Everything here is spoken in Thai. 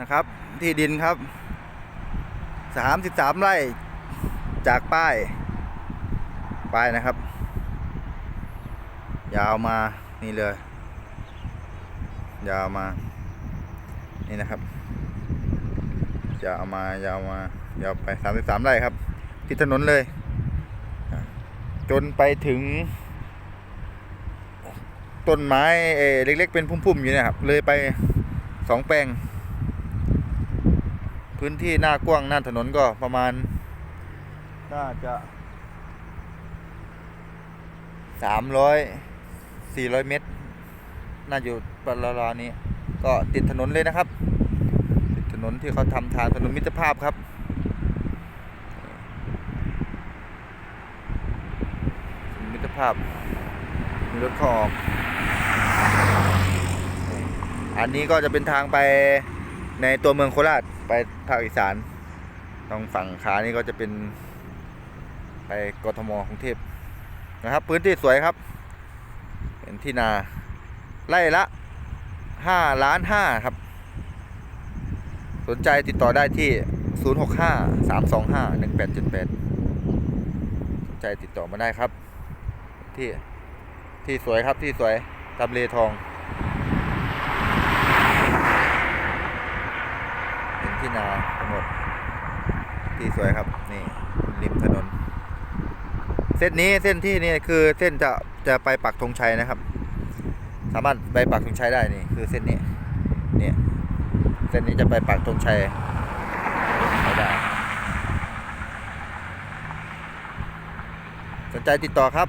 นะครับ ที่ดินครับสามสิบสามไร่จากป้าย ป้ายนะครับ ยาวมานี่เลย ยาวมา นี่นะครับ ยาวมายาวมายาวไปสามสิบสามไร่ครับที่ถนนเลย จนไปถึง ต้นไม้เอ่อเล็กๆ เป็นพุ่มๆ อยู่นะครับ เลยไปสองแปลง พื้นที่หน้ากว้างหน้าถนนก็ประมาณ น่าจะสามร้อยสี่ร้อยเมตร น่าอยู่ประมาณนี้ ก็ติดถนนเลยนะครับ ติดถนนที่เขาทำทางถนนมิตรภาพครับมิตรภาพมีรถเข้าออกอันนี้ก็จะเป็นทางไปในตัวเมืองโคราช ไปภาคอีสานตรงฝั่งขานี่ก็จะเป็น ไปกทมกรุงเทพนะครับ พื้นที่สวยครับ เป็นที่นาไร่ละห้าล้านห้าครับ สนใจติดต่อได้ที่ 065 325 1878 สนใจติดต่อมาได้ครับ ที่ที่สวยครับที่สวยตำเลทอง เป็ นาทั้งหมด ที่สวยครับ นี่ริมถนน เส้นนี้เส้นที่นี่คือเส้นจะจะไปปักธงชัยนะครับ สามารถไปปักธงชัยได้นี่คือเส้นนี้ เนี่ย เส้นนี้จะไปปักธงชัยได้สนใจติดต่อครับ